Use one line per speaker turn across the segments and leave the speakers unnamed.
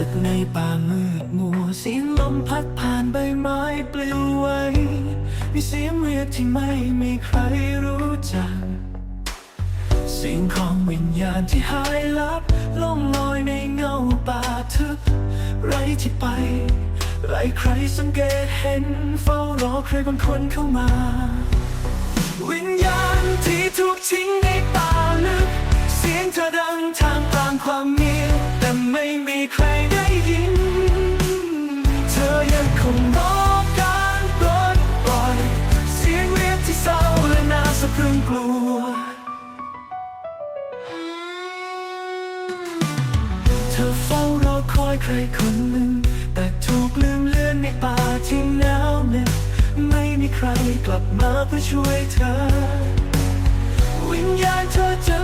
ึกในป่ามืดมัวเสียงลมพัดผ่านใบไม้ปลิวไหวมีเสียงเรียกที่ไม่มีใครรู้จัก เสียงของวิญญาณที่หายลับล่องลอยในเงาป่าทึบไรที่ไปไรใครสังเกตเห็นเฝ้ารอใครบางคนเข้ามา วิญญาณที่ถูกทิ้งในป่า ธอเฝ้ารอคอยใครคนหนึ่ง แต่ถูกลืมเลือนในป่าที่หนาวเหน็บไม่มีใครกลับมาเพื่อช่วยเธอ วิญญาณเธอจะ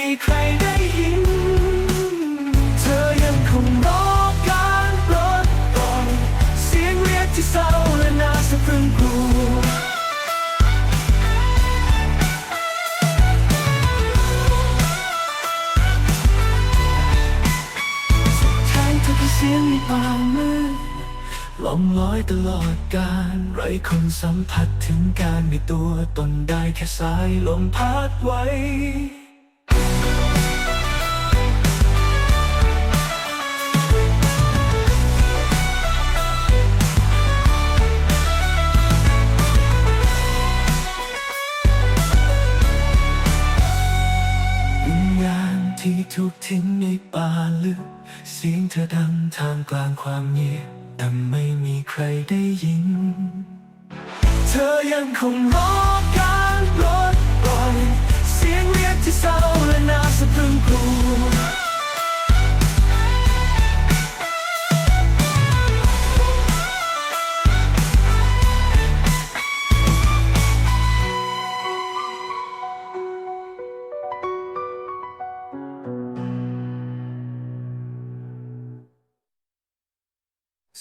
ม่มีใครได้ยิน เธอยังคงรอการปลดปล่อยเสียงเรียกที่เศร้าและน่าสะพรึงกลัวสุดท้ายเธอคือเสียงในป่ามืดลมลอยตลอดกาลไรคนสัมผัสถึงการมีตัวตนได้แค่สายลมพัดไว้ ที่ถูกทิ้งในป่าลึก เสียงเธอดังทางกลางความเงียบแต่ไม่มีใครได้ยิน เธอยังคงร้อง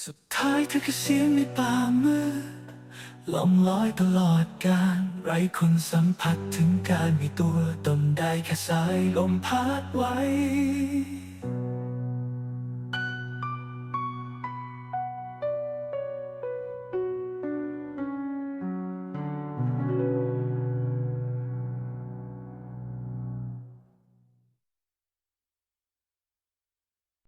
สุดท้ายเธอคือเสียงในป่ามืดลมลอยตลอดกาลไร้คนสัมผัสถึงการมีตัวตนได้แค่สายลมพัดไว้